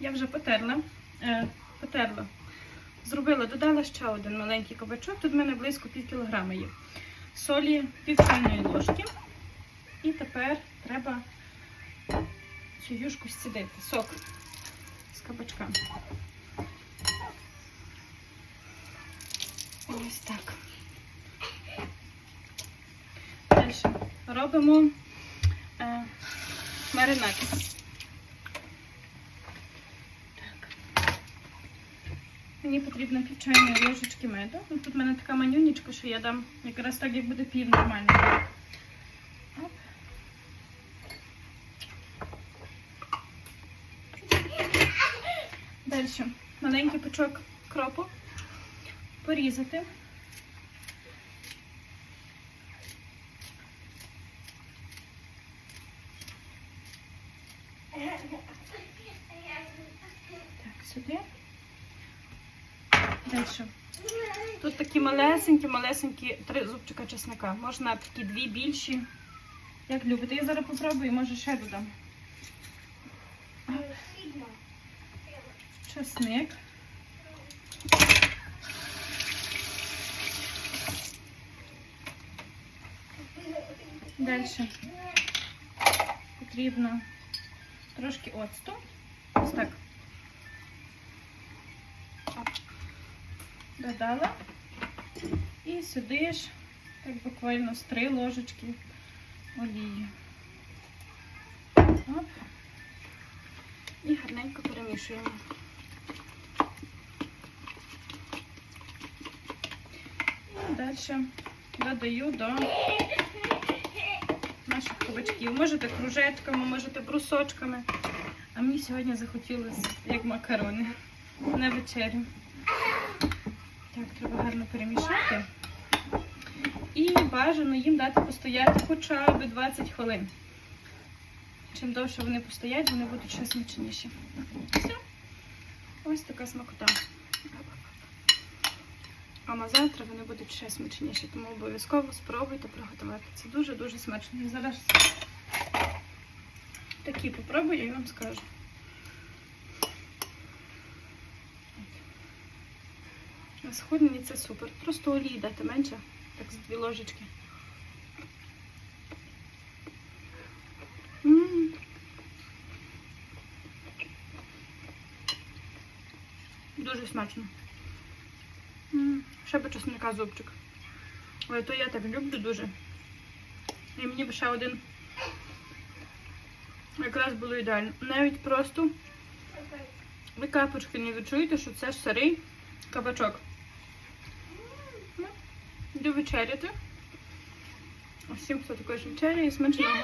Я вже потерла. Е, потерла. Зробила, додала ще один маленький кабачок. Тут в мене близько пів кілограма є. Солі пів чайної ложки. І тепер треба цю юшку зцідити. Сок з кабачка. Ось так. Далі робимо е, маринад. Мені потрібно пів чайної ложечки меду. Ну, Тут в мене така манюнічка, що я дам якраз так, як буде пів нормально. Далі маленький пучок кропу порізати. Так, сюди. Далі. Тут такі малесенькі, малесенькі три зубчика чесника. Можна такі дві більші. Як любите. Я зараз попробую, може ще додам. Чесник. Далі потрібно трошки оцту. Ось так. Оп. Додала. І сюди ж так буквально з три ложечки олії. Оп. І гарненько перемішуємо. І далі додаю до наших кабачків. Можете кружечками, можете брусочками. А мені сьогодні захотілося як макарони на вечерю. Так, треба гарно перемішати. І бажано їм дати постояти хоча б 20 хвилин. Чим довше вони постоять, вони будуть ще смачніші. Все. Ось така смакота. А на завтра вони будуть ще смачніші, тому обов'язково спробуйте приготувати. Це дуже-дуже смачно. Я зараз такі попробую і вам скажу. На сходні це супер. Просто олії дати менше, так з дві ложечки. М. Дуже смачно. М, Ще би чесника зубчик. Ой, то я так люблю дуже. І мені б ще один якраз було ідеально. Навіть просто ви капочки не відчуєте, що це сирий кабачок. Йду вечеряти. Усім, хто також вечеряє, смачного.